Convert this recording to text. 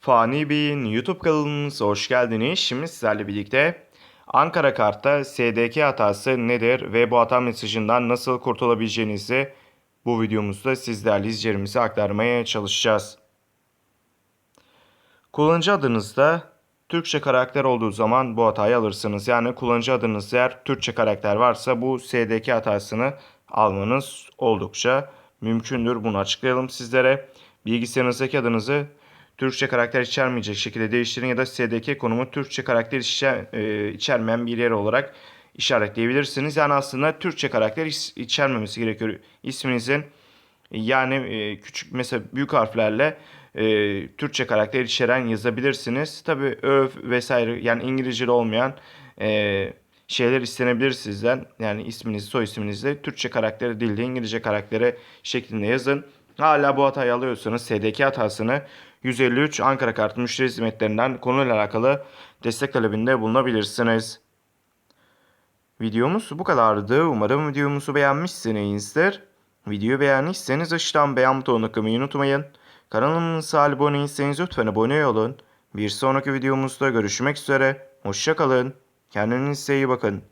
Fani Bey'in YouTube kanalımıza hoş geldiniz. Şimdi sizlerle birlikte Ankara Kart'ta SDK hatası nedir ve bu hata mesajından nasıl kurtulabileceğinizi bu videomuzda sizlerle izleyicilerimize aktarmaya çalışacağız. Kullanıcı adınızda Türkçe karakter olduğu zaman bu hatayı alırsınız. Yani kullanıcı adınızda eğer Türkçe karakter varsa bu SDK hatasını almanız oldukça mümkündür. Bunu açıklayalım sizlere. Bilgisayarınızdaki adınızı Türkçe karakter içermeyecek şekilde değiştirin ya da SDK konumu Türkçe karakter içer, e, içermeyen bir yer olarak işaretleyebilirsiniz. Yani aslında Türkçe karakter iç- içermemesi gerekiyor isminizin. Yani e, küçük mesela büyük harflerle e, Türkçe karakter içeren yazabilirsiniz. Tabi öv vesaire yani İngilizce olmayan şeyler istenebilir sizden. Yani isminizi soy isminizi Türkçe karakteri değil de İngilizce karakteri şeklinde yazın. Hala bu hatayı alıyorsanız SDK hatasını 153 Ankara Kart müşteri hizmetlerinden konuyla alakalı destek talebinde bulunabilirsiniz. Videomuz bu kadardı. Umarım videomuzu beğenmişsinizdir. Videoyu beğendiyseniz aşağıdan beğen butonuna kılmayı unutmayın. Kanalımıza abone değilseniz lütfen abone olun. Bir sonraki videomuzda görüşmek üzere. Hoşçakalın. Kendinize iyi bakın.